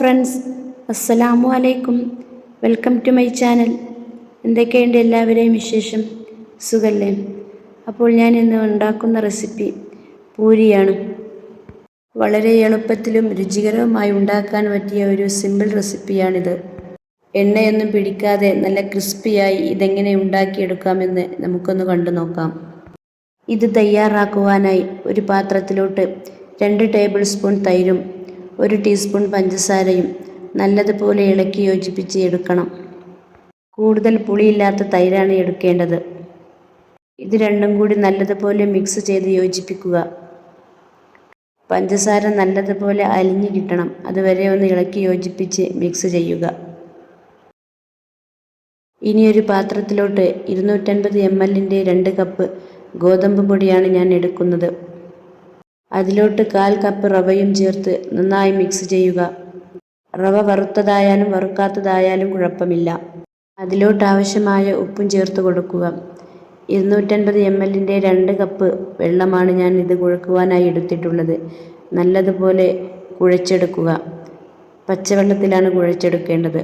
Friends അസ്സലാമു അലൈക്കും welcome to my channel എന്തൊക്കെയുണ്ട് എല്ലാവരെയും വിശേഷം? സുഖല്ലേ? അപ്പോൾ ഞാൻ ഇന്ന് ഉണ്ടാക്കുന്ന റെസിപ്പി പൂരിയാണ്. വളരെ എളുപ്പത്തിലും രുചികരവുമായി ഉണ്ടാക്കാൻ പറ്റിയ ഒരു സിമ്പിൾ റെസിപ്പിയാണിത് എണ്ണയൊന്നും പിടിക്കാതെ നല്ല ക്രിസ്പിയായി ഇതെങ്ങനെ ഉണ്ടാക്കിയെടുക്കാമെന്ന് നമുക്കൊന്ന് കണ്ടു നോക്കാം. ഇത് തയ്യാറാക്കുവാനായി ഒരു പാത്രത്തിലോട്ട് രണ്ട് ടേബിൾ സ്പൂൺ തൈരും ഒരു ടീസ്പൂൺ പഞ്ചസാരയും നല്ലതുപോലെ ഇളക്കി യോജിപ്പിച്ച് എടുക്കണം. കൂടുതൽ പുളിയില്ലാത്ത തൈരാണ് എടുക്കേണ്ടത്. ഇത് രണ്ടും കൂടി നല്ലതുപോലെ മിക്സ് ചെയ്ത് യോജിപ്പിക്കുക. പഞ്ചസാര നല്ലതുപോലെ അലിഞ്ഞു കിട്ടണം. അതുവരെ ഒന്ന് ഇളക്കി യോജിപ്പിച്ച് മിക്സ് ചെയ്യുക. ഇനി ഒരു പാത്രത്തിലോട്ട് ഇരുന്നൂറ്റൻപത് എം എല്ലിന്റെ രണ്ട് കപ്പ് ഗോതമ്പ് പൊടിയാണ് ഞാൻ എടുക്കുന്നത്. അതിലോട്ട് കാൽ കപ്പ് റവയും ചേർത്ത് നന്നായി മിക്സ് ചെയ്യുക. റവ വറുത്തതായാലും വറുക്കാത്തതായാലും കുഴപ്പമില്ല. അതിലോട്ട് ആവശ്യമായ ഉപ്പും ചേർത്ത് കൊടുക്കുക. ഇരുന്നൂറ്റൻപത് എം എല്ലിന്റെ രണ്ട് കപ്പ് വെള്ളമാണ് ഞാൻ ഇത് കുഴക്കുവാനായി എടുത്തിട്ടുള്ളത്. നല്ലതുപോലെ കുഴച്ചെടുക്കുക. പച്ചവെള്ളത്തിലാണ് കുഴച്ചെടുക്കേണ്ടത്.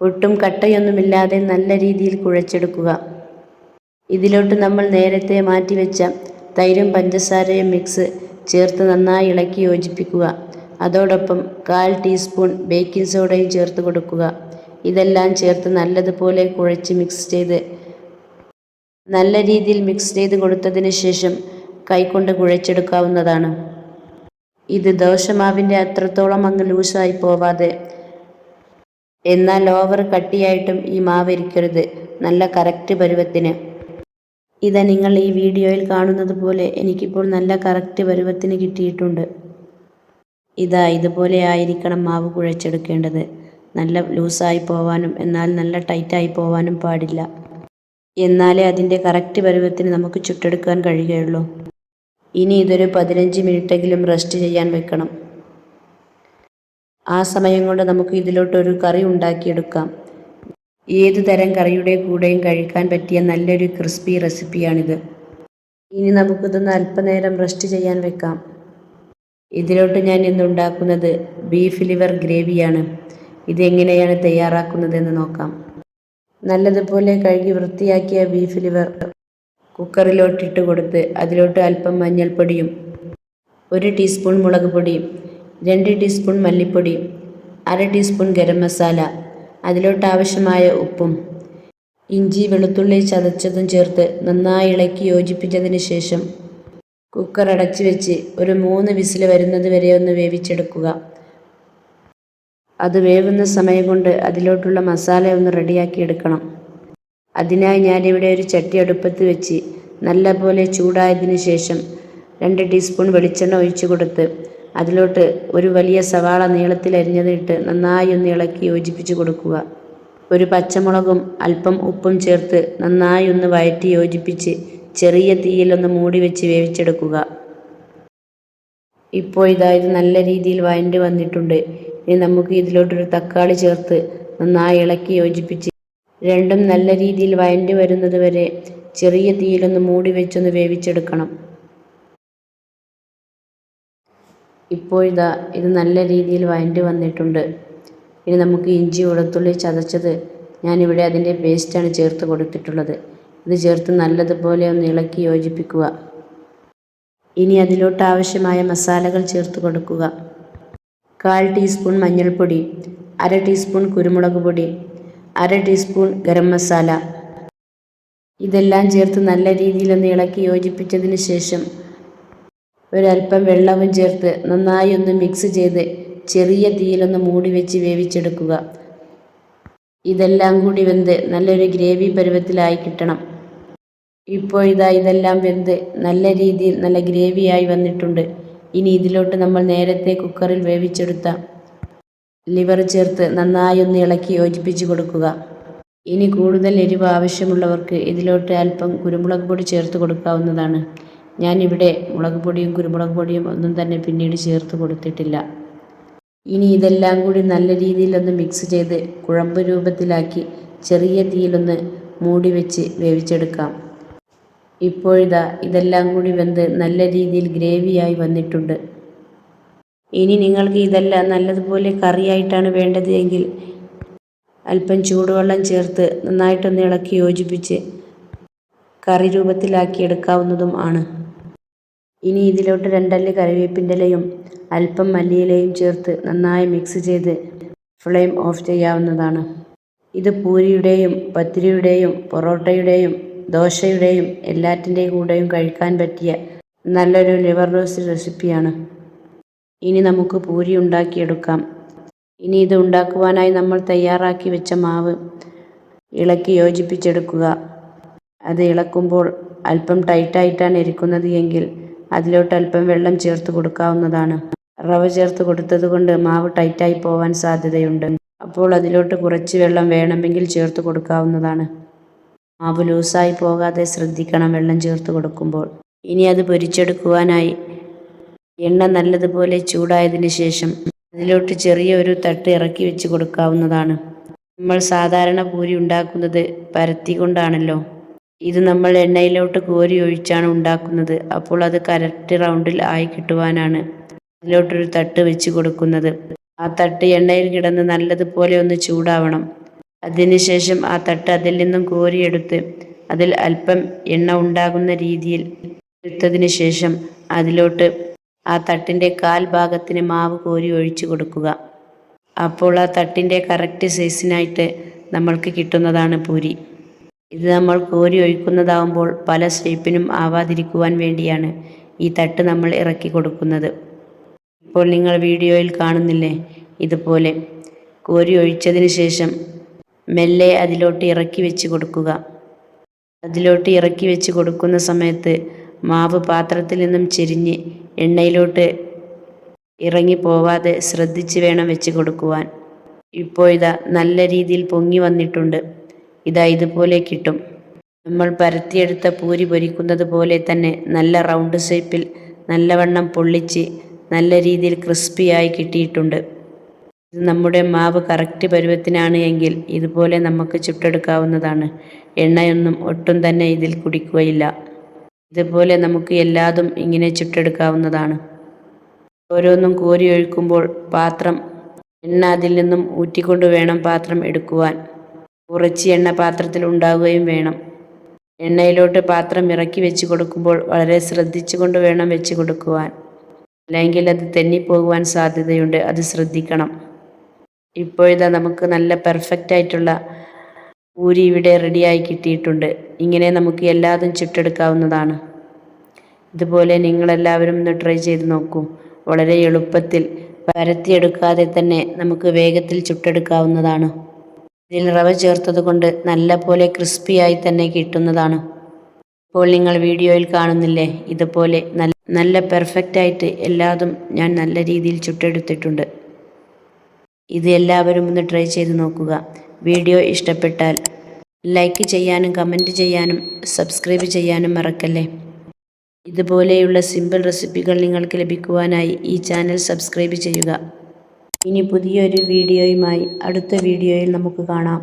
ഒട്ടും കട്ടയൊന്നുമില്ലാതെ നല്ല രീതിയിൽ കുഴച്ചെടുക്കുക. ഇതിലോട്ട് നമ്മൾ നേരത്തെ മാറ്റിവെച്ച തൈരും പഞ്ചസാരയും മിക്സ് ചേർത്ത് നന്നായി ഇളക്കി യോജിപ്പിക്കുക. അതോടൊപ്പം കാൽ ടീസ്പൂൺ ബേക്കിംഗ് സോഡയും ചേർത്ത് കൊടുക്കുക. ഇതെല്ലാം ചേർത്ത് നല്ലതുപോലെ കുഴച്ച് മിക്സ് ചെയ്ത് നല്ല രീതിയിൽ മിക്സ് ചെയ്ത് കൊടുത്തതിന് ശേഷം കൈകൊണ്ട് കുഴച്ചെടുക്കാവുന്നതാണ്. ഇത് ദോശമാവിന്റെ അത്രത്തോളം അങ്ങ് ലൂസായി പോവാതെ എന്നാൽ ഓവർ കട്ടിയായിട്ടും ഈ മാവ് ഇരിക്കരുത്. നല്ല കറക്റ്റ് പരുവത്തിന്. ഇത് നിങ്ങൾ ഈ വീഡിയോയിൽ കാണുന്നത് പോലെ എനിക്കിപ്പോൾ നല്ല കറക്റ്റ് പരുവത്തിന് കിട്ടിയിട്ടുണ്ട്. ഇതാ ഇതുപോലെ ആയിരിക്കണം മാവ് കുഴച്ചെടുക്കേണ്ടത്. നല്ല ലൂസായി പോവാനും എന്നാൽ നല്ല ടൈറ്റായി പോവാനും പാടില്ല. എന്നാലേ അതിന്റെ കറക്റ്റ് പരുവത്തിന് നമുക്ക് ചുട്ടെടുക്കാൻ കഴിയുകയുള്ളൂ. ഇനി ഇതൊരു പതിനഞ്ച് മിനിറ്റെങ്കിലും റെസ്റ്റ് ചെയ്യാൻ വെക്കണം. ആ സമയം കൊണ്ട് നമുക്ക് ഇതിലോട്ടൊരു കറി ഉണ്ടാക്കിയെടുക്കാം. ഏതു തരം കറിയുടെ കൂടെയും കഴിക്കാൻ പറ്റിയ നല്ലൊരു ക്രിസ്പി റെസിപ്പിയാണിത്. ഇനി നമുക്കിതൊന്ന് അല്പനേരം റെസ്റ്റ് ചെയ്യാൻ വെക്കാം. ഇതിലോട്ട് ഞാൻ ഇന്ന് ഉണ്ടാക്കുന്നത് ബീഫ് ലിവർ ഗ്രേവിയാണ്. ഇതെങ്ങനെയാണ് തയ്യാറാക്കുന്നതെന്ന് നോക്കാം. നല്ലതുപോലെ കഴുകി വൃത്തിയാക്കിയ ബീഫ് ലിവർ കുക്കറിലോട്ടിട്ട് കൊടുത്ത് അതിലോട്ട് അല്പം മഞ്ഞൾപ്പൊടിയും ഒരു ടീസ്പൂൺ മുളക് പൊടി രണ്ട് ടീസ്പൂൺ മല്ലിപ്പൊടി അര ടീസ്പൂൺ ഗരം മസാല അതിലോട്ട് ആവശ്യമായ ഉപ്പും. ഇഞ്ചി വെളുത്തുള്ളി ചതച്ചതും ചേർത്ത് നന്നായി ഇളക്കി യോജിപ്പിച്ചതിന് ശേഷം കുക്കർ അടച്ചു വെച്ച് ഒരു മൂന്ന് വിസിൽ വരുന്നത് വരെ ഒന്ന് വേവിച്ചെടുക്കുക. അത് വേവുന്ന സമയം കൊണ്ട് അതിലോട്ടുള്ള മസാല ഒന്ന് റെഡിയാക്കി എടുക്കണം. അതിനായി ഞാനിവിടെ ഒരു ചട്ടി അടുപ്പത്ത് വെച്ച് നല്ലപോലെ ചൂടായതിനു ശേഷം രണ്ട് ടീസ്പൂൺ വെളിച്ചെണ്ണ ഒഴിച്ചു കൊടുത്ത് അതിലോട്ട് ഒരു വലിയ സവാള നീളത്തിൽ അരിഞ്ഞതിട്ട് നന്നായി ഒന്ന് ഇളക്കി യോജിപ്പിച്ച് കൊടുക്കുക. ഒരു പച്ചമുളകും അല്പം ഉപ്പും ചേർത്ത് നന്നായി ഒന്ന് വയറ്റി യോജിപ്പിച്ച് ചെറിയ തീയിലൊന്ന് മൂടി വെച്ച് വേവിച്ചെടുക്കുക. ഇപ്പോൾ ഇതാ ഇത് നല്ല രീതിയിൽ വഴണ്ടി വന്നിട്ടുണ്ട്. ഇനി നമുക്ക് ഇതിലോട്ടൊരു തക്കാളി ചേർത്ത് നന്നായി ഇളക്കി യോജിപ്പിച്ച് രണ്ടും നല്ല രീതിയിൽ വഴണ്ടി വരുന്നത് വരെ ചെറിയ തീയിലൊന്ന് മൂടി വെച്ചൊന്ന് വേവിച്ചെടുക്കണം. ഇപ്പോഴിതാ ഇത് നല്ല രീതിയിൽ വഴണ്ടി വന്നിട്ടുണ്ട്. ഇനി നമുക്ക് ഇഞ്ചി വെളുത്തുള്ളി ചതച്ചത് ഞാനിവിടെ അതിന്റെ പേസ്റ്റാണ് ചേർത്ത് കൊടുത്തിട്ടുള്ളത്. ഇത് ചേർത്ത് നല്ലതുപോലെ ഒന്ന് ഇളക്കി യോജിപ്പിക്കുക. ഇനി അതിലോട്ട് ആവശ്യമായ മസാലകൾ ചേർത്ത് കൊടുക്കുക. കാൽ ടീസ്പൂൺ മഞ്ഞൾപ്പൊടി അര ടീസ്പൂൺ കുരുമുളക് പൊടി അര ടീസ്പൂൺ ഗരം മസാല. ഇതെല്ലാം ചേർത്ത് നല്ല രീതിയിലൊന്ന് ഇളക്കി യോജിപ്പിച്ചതിന് ശേഷം ഒരല്പം വെള്ളവും ചേർത്ത് നന്നായി ഒന്ന് മിക്സ് ചെയ്ത് ചെറിയ തീയിലൊന്ന് മൂടി വെച്ച് വേവിച്ചെടുക്കുക. ഇതെല്ലാം കൂടി വെന്ത് നല്ലൊരു ഗ്രേവി പരുവത്തിലായി കിട്ടണം. ഇപ്പോൾ ഇതാ ഇതെല്ലാം വെന്ത് നല്ല രീതിയിൽ നല്ല ഗ്രേവിയായി വന്നിട്ടുണ്ട്. ഇനി ഇതിലോട്ട് നമ്മൾ നേരത്തെ കുക്കറിൽ വേവിച്ചെടുത്ത ലിവർ ചേർത്ത് നന്നായി ഒന്ന് ഇളക്കി യോജിപ്പിച്ച് കൊടുക്കുക. ഇനി കൂടുതൽ എരിവ് ആവശ്യമുള്ളവർക്ക് ഇതിലോട്ട് അല്പം കുരുമുളക് പൊടി ചേർത്ത് കൊടുക്കാവുന്നതാണ്. ഞാനിവിടെ മുളക് പൊടിയും കുരുമുളക് പൊടിയും ഒന്നും തന്നെ പിന്നീട് ചേർത്ത് കൊടുത്തിട്ടില്ല. ഇനി ഇതെല്ലാം കൂടി നല്ല രീതിയിലൊന്ന് മിക്സ് ചെയ്ത് കുഴമ്പ് രൂപത്തിലാക്കി ചെറിയ തീയിലൊന്ന് മൂടി വെച്ച് വേവിച്ചെടുക്കാം. ഇപ്പോഴിതാ ഇതെല്ലാം കൂടി വെന്ത് നല്ല രീതിയിൽ ഗ്രേവിയായി വന്നിട്ടുണ്ട്. ഇനി നിങ്ങൾക്ക് ഇതെല്ലാം നല്ലതുപോലെ കറിയായിട്ടാണ് വേണ്ടത് എങ്കിൽ അല്പം ചൂടുവെള്ളം ചേർത്ത് നന്നായിട്ടൊന്ന് ഇളക്കി യോജിപ്പിച്ച് കറി രൂപത്തിലാക്കി എടുക്കാവുന്നതും ആണ്. ഇനി ഇതിലോട്ട് രണ്ടല്ലി കറിവേപ്പിന്റെ ഇലയും അല്പം മല്ലിയിലയും ചേർത്ത് നന്നായി മിക്സ് ചെയ്ത് ഫ്ലെയിം ഓഫ് ചെയ്യാവുന്നതാണ്. ഇത് പൂരിയുടെയും പത്തിരിയുടെയും പൊറോട്ടയുടെയും ദോശയുടെയും എല്ലാറ്റിന്റെയും കൂടെയും കഴിക്കാൻ പറ്റിയ നല്ലൊരു ലിവർ റോസ്റ്റ് റെസിപ്പിയാണ് ഇനി നമുക്ക് പൂരി ഉണ്ടാക്കിയെടുക്കാം. ഇനി ഇത് ഉണ്ടാക്കുവാനായി നമ്മൾ തയ്യാറാക്കി വെച്ച മാവ് ഇളക്കി യോജിപ്പിച്ചെടുക്കുക. അത് ഇളക്കുമ്പോൾ അല്പം ടൈറ്റായിട്ടാണ് ഇരിക്കുന്നത് എങ്കിൽ അതിലോട്ട് അല്പം വെള്ളം ചേർത്ത് കൊടുക്കാവുന്നതാണ്. റവ ചേർത്ത് കൊടുത്തത് കൊണ്ട് മാവ് ടൈറ്റായി പോവാൻ സാധ്യതയുണ്ട്. അപ്പോൾ അതിലോട്ട് കുറച്ച് വെള്ളം വേണമെങ്കിൽ ചേർത്ത് കൊടുക്കാവുന്നതാണ്. മാവ് ലൂസായി പോകാതെ ശ്രദ്ധിക്കണം വെള്ളം ചേർത്ത് കൊടുക്കുമ്പോൾ. ഇനി അത് പൊരിച്ചെടുക്കുവാനായി. എണ്ണ നല്ലതുപോലെ ചൂടായതിന് ശേഷം അതിലോട്ട് ചെറിയ ഒരു തട്ട് ഇറക്കി വെച്ച് കൊടുക്കാവുന്നതാണ്. നമ്മൾ സാധാരണ പൂരി ഉണ്ടാക്കുന്നത് പരത്തി കൊണ്ടാണല്ലോ. ഇത് നമ്മൾ എണ്ണയിലോട്ട് കോരി ഒഴിച്ചാണ് ഉണ്ടാക്കുന്നത്. അപ്പോൾ അത് കറക്റ്റ് റൗണ്ടിൽ ആയി കിട്ടുവാനാണ് അതിലോട്ടൊരു തട്ട് വെച്ച് കൊടുക്കുന്നത്. ആ തട്ട് എണ്ണയിൽ കിടന്ന് നല്ലതുപോലെ ഒന്ന് ചൂടാവണം. അതിനുശേഷം ആ തട്ട് അതിൽ നിന്നും കോരിയെടുത്ത് അതിൽ അല്പം എണ്ണ ഉണ്ടാകുന്ന രീതിയിൽ എടുത്തതിന് ശേഷം അതിലോട്ട് ആ തട്ടിന്റെ കാൽ ഭാഗത്തിന് മാവ് കോരി ഒഴിച്ചു കൊടുക്കുക. അപ്പോൾ ആ തട്ടിന്റെ കറക്റ്റ് സൈസിനായിട്ട് നമ്മൾക്ക് കിട്ടുന്നതാണ് പൂരി. ഇത് നമ്മൾ കോരി ഒഴിക്കുന്നതാവുമ്പോൾ പല ഷേപ്പിനും ആവാതിരിക്കുവാൻ വേണ്ടിയാണ് ഈ തട്ട് നമ്മൾ ഇറക്കി കൊടുക്കുന്നത്. ഇപ്പോൾ നിങ്ങൾ വീഡിയോയിൽ കാണുന്നില്ലേ? ഇതുപോലെ. കോരി ഒഴിച്ചതിന് ശേഷം മെല്ലെ അതിലോട്ട് ഇറക്കി വെച്ച് കൊടുക്കുക. അതിലോട്ട് ഇറക്കി വെച്ച് കൊടുക്കുന്ന സമയത്ത് മാവ് പാത്രത്തിൽ നിന്നും ചെരിഞ്ഞ് എണ്ണയിലോട്ട് ഇറങ്ങി പോവാതെ ശ്രദ്ധിച്ച് വേണം വെച്ച് കൊടുക്കുവാൻ. ഇപ്പോൾ ഇതാ നല്ല രീതിയിൽ പൊങ്ങി വന്നിട്ടുണ്ട്. ഇതാ ഇതുപോലെ കിട്ടും. നമ്മൾ പരത്തിയെടുത്ത പൂരി പൊരിക്കുന്നത് പോലെ തന്നെ നല്ല റൗണ്ട് ഷേപ്പിൽ നല്ലവണ്ണം പൊള്ളിച്ച് നല്ല രീതിയിൽ ക്രിസ്പിയായി കിട്ടിയിട്ടുണ്ട്. ഇത് നമ്മുടെ മാവ് കറക്റ്റ് പരുവത്തിനാണ് എങ്കിൽ ഇതുപോലെ നമുക്ക് ചുട്ടെടുക്കാവുന്നതാണ്. എണ്ണയൊന്നും ഒട്ടും തന്നെ ഇതിൽ കുടിക്കുകയില്ല. ഇതുപോലെ നമുക്ക് എല്ലാതും ഇങ്ങനെ ചുട്ടെടുക്കാവുന്നതാണ്. ഓരോന്നും കോരി ഒഴിക്കുമ്പോൾ പാത്രം എണ്ണ അതിൽ നിന്നും ഊറ്റിക്കൊണ്ട് വേണം പാത്രം എടുക്കുവാൻ. കുറച്ച് എണ്ണ പാത്രത്തിൽ ഉണ്ടാവുകയും വേണം. എണ്ണയിലോട്ട് പാത്രം ഇറക്കി വെച്ച് കൊടുക്കുമ്പോൾ വളരെ ശ്രദ്ധിച്ചുകൊണ്ട് വേണം വെച്ച് കൊടുക്കുവാൻ. അല്ലെങ്കിൽ അത് തെന്നിപ്പോകുവാൻ സാധ്യതയുണ്ട്. അത് ശ്രദ്ധിക്കണം. ഇപ്പോഴിതാ നമുക്ക് നല്ല പെർഫെക്റ്റ് ആയിട്ടുള്ള പൂരി ഇവിടെ റെഡിയായി കിട്ടിയിട്ടുണ്ട്. ഇങ്ങനെ നമുക്ക് എല്ലാതും ചുട്ടെടുക്കാവുന്നതാണ് ഇതുപോലെ നിങ്ങളെല്ലാവരും ഒന്ന് ട്രൈ ചെയ്ത് നോക്കൂ. വളരെ എളുപ്പത്തിൽ പരത്തിയെടുക്കാതെ തന്നെ നമുക്ക് വേഗത്തിൽ ചുട്ടെടുക്കാവുന്നതാണ് ഇതിൽ റവ ചേർത്തത് കൊണ്ട് നല്ല പോലെ ക്രിസ്പിയായി തന്നെ കിട്ടുന്നതാണ്. ഇപ്പോൾ നിങ്ങൾ വീഡിയോയിൽ കാണുന്നില്ലേ? ഇതുപോലെ നല്ല നല്ല പെർഫെക്റ്റായിട്ട് എല്ലാതും ഞാൻ നല്ല രീതിയിൽ ചുട്ടെടുത്തിട്ടുണ്ട്. ഇത് എല്ലാവരും ഒന്ന് ട്രൈ ചെയ്ത് നോക്കുക. വീഡിയോ ഇഷ്ടപ്പെട്ടാൽ ലൈക്ക് ചെയ്യാനും കമന്റ് ചെയ്യാനും സബ്സ്ക്രൈബ് ചെയ്യാനും മറക്കല്ലേ? ഇതുപോലെയുള്ള സിമ്പിൾ റെസിപ്പികൾ നിങ്ങൾക്ക് ലഭിക്കുവാനായി ഈ ചാനൽ സബ്സ്ക്രൈബ് ചെയ്യുക. ഇനി പുതിയൊരു വീഡിയോയുമായി അടുത്ത വീഡിയോയിൽ നമുക്ക് കാണാം.